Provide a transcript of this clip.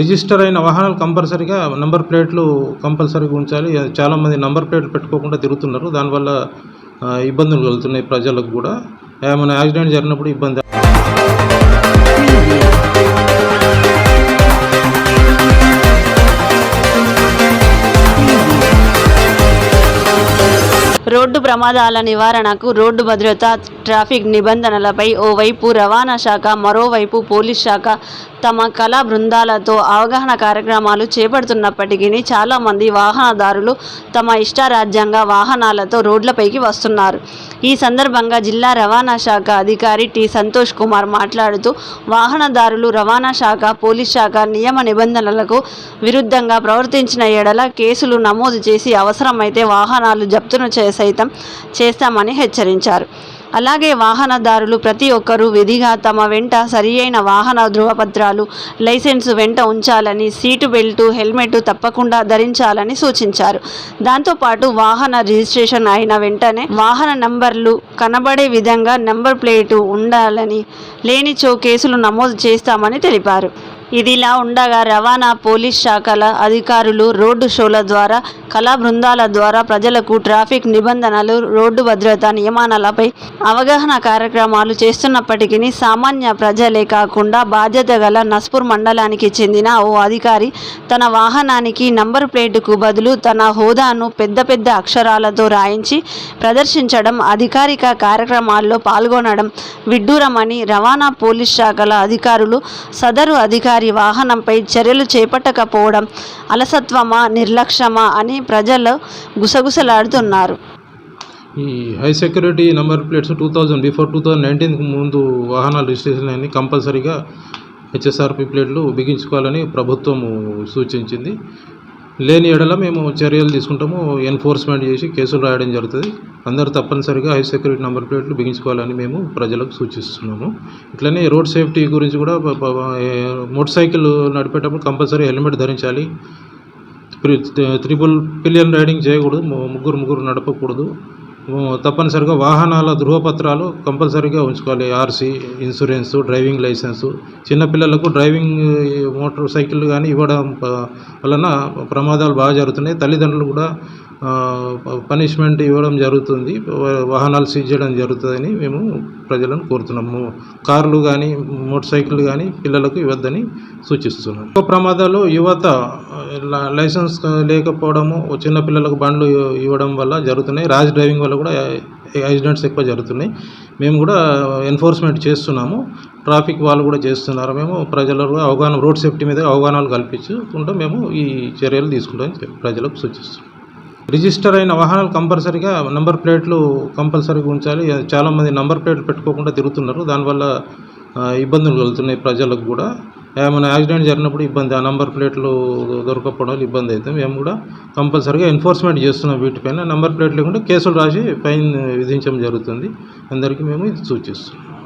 Register అయిన వాహనాలు కంపల్సరీగా నెంబర్ ప్లేట్లు కంపల్సరీగా ఉంచాలి. చాలామంది నంబర్ ప్లేట్లు పెట్టుకోకుండా తిరుగుతున్నారు. దానివల్ల ఇబ్బందులు కలుగుతున్నాయి ప్రజలకు కూడా. ఏమైనా యాక్సిడెంట్ జరిగినప్పుడు ఇబ్బంది రోడ్డు ప్రమాదాల నివారణకు రోడ్డు భద్రత ట్రాఫిక్ నిబంధనలపై ఓవైపు రవాణా శాఖ మరోవైపు పోలీస్ శాఖ తమ కళా బృందాలతో అవగాహన కార్యక్రమాలు చేపడుతున్నప్పటికీ చాలామంది వాహనదారులు తమ ఇష్టారాజ్యంగా వాహనాలతో రోడ్లపైకి వస్తున్నారు. ఈ సందర్భంగా జిల్లా రవాణా శాఖ అధికారి టి. సంతోష్ కుమార్ మాట్లాడుతూ వాహనదారులు రవాణా శాఖ పోలీస్ శాఖ నియమ నిబంధనలకు విరుద్ధంగా ప్రవర్తించిన ఎడల కేసులు నమోదు చేసి అవసరమైతే వాహనాలు జప్తును చేస్తారు సైతం చేస్తామని హెచ్చరించారు. అలాగే వాహనదారులు ప్రతి ఒక్కరూ విధిగా తమ వెంట సరియైన వాహన ధృవపత్రాలు లైసెన్సు వెంట ఉంచాలని సీటు బెల్టు హెల్మెట్ తప్పకుండా ధరించాలని సూచించారు. దాంతోపాటు వాహన రిజిస్ట్రేషన్ అయిన వెంటనే వాహన నంబర్లు కనబడే విధంగా నంబర్ ప్లేటు ఉండాలని లేనిచో కేసులు నమోదు చేస్తామని తెలిపారు. ఇదిలా ఉండగా రవాణా పోలీస్ శాఖల అధికారులు రోడ్డు షోల ద్వారా కళా బృందాల ద్వారా ప్రజలకు ట్రాఫిక్ నిబంధనలు రోడ్డు భద్రత నియమానాలపై అవగాహన కార్యక్రమాలు చేస్తున్నప్పటికీ సామాన్య ప్రజలే కాకుండా బాధ్యత గల నస్పూర్ మండలానికి చెందిన ఓ అధికారి తన వాహనానికి నంబర్ ప్లేటుకు బదులు తన హోదాను పెద్ద పెద్ద అక్షరాలతో రాయించి ప్రదర్శించడం అధికారిక కార్యక్రమాల్లో పాల్గొనడం విడ్డూరమని రవాణా పోలీస్ శాఖల అధికారులు సదరు అధికారి వాహనంపై చర్యలు చేపట్టకపోవడం అలసత్వమా నిర్లక్ష్యమా అని ప్రజలు గుసగుసలాడుతున్నారు. ఈ high security number plates two thousand before two thousand నైన్టీన్కి ముందు వాహనాలు రిజిస్ట్రేషన్ అన్ని కంపల్సరీగా హెచ్ఎస్ఆర్పి ప్లేట్లు బిగించుకోవాలని ప్రభుత్వం సూచించింది. లేని ఎడల మేము చర్యలు తీసుకుంటాము. ఎన్ఫోర్స్మెంట్ చేసి కేసులు రాయడం జరుగుతుంది. అందరూ తప్పనిసరిగా హై సెక్యూరిటీ నెంబర్ ప్లేట్లు బిగించుకోవాలని మేము ప్రజలకు సూచిస్తున్నాము. ఇట్లనే రోడ్ సేఫ్టీ గురించి కూడా మోటార్ సైకిల్ నడిపేటప్పుడు కంపల్సరీ హెల్మెట్ ధరించాలి. త్రిపుల్ త్రిబుల్ పిలియన్ రైడింగ్ చేయకూడదు. ముగ్గురు ముగ్గురు నడపకూడదు. తప్పనిసరిగా వాహనాల ధృవపత్రాలు కంపల్సరీగా ఉంచుకోవాలి. RC insurance driving licence. చిన్నపిల్లలకు డ్రైవింగ్ మోటార్ సైకిల్ కానీ ఇవ్వడం వలన ప్రమాదాలు బాగా జరుగుతున్నాయి. తల్లిదండ్రులు కూడా పనిష్మెంట్ ఇవ్వడం జరుగుతుంది. వాహనాలు సీజ్ చేయడం జరుగుతుందని మేము ప్రజలను కోరుతున్నాము. కార్లు కానీ మోటార్ సైకిల్ కానీ పిల్లలకు ఇవ్వద్దని సూచిస్తున్నాం ఎక్కువ ప్రమాదాలు యువత లైసెన్స్ లేకపోవడము చిన్నపిల్లలకు బండ్లు ఇవ్వడం వల్ల జరుగుతున్నాయి. రాజ్ డ్రైవింగ్ వల్ల కూడా యాక్సిడెంట్స్ ఎక్కువ జరుగుతున్నాయి. మేము కూడా ఎన్ఫోర్స్మెంట్ చేస్తున్నాము. ట్రాఫిక్ వాళ్ళు కూడా చేస్తున్నారు. మేము ప్రజలకు అవగాహన రోడ్ సేఫ్టీ మీద అవగాహనలు కల్పించుకుంటూ మేము ఈ చర్యలు తీసుకుంటామని ప్రజలకు సూచిస్తున్నాం. రిజిస్టర్ అయిన వాహనాలు కంపల్సరీగా నంబర్ ప్లేట్లు కంపల్సరీగా ఉంచాలి. చాలామంది నంబర్ ప్లేట్లు పెట్టుకోకుండా తిరుగుతున్నారు. దానివల్ల ఇబ్బందులు కలుగుతున్నాయి ప్రజలకు కూడా. ఏమైనా యాక్సిడెంట్ జరిగినప్పుడు ఇబ్బంది ఆ నంబర్ ప్లేట్లు దొరకకపోవడం వల్ల ఇబ్బంది అవుతుంది మేము కూడా కంపల్సరీగా ఎన్ఫోర్స్మెంట్ చేస్తున్నాం వీటిపైన. నంబర్ ప్లేట్ కూడా కేసులు రాసి ఫైన్ విధించడం జరుగుతుంది. అందరికీ మేము ఇది సూచిస్తున్నాం.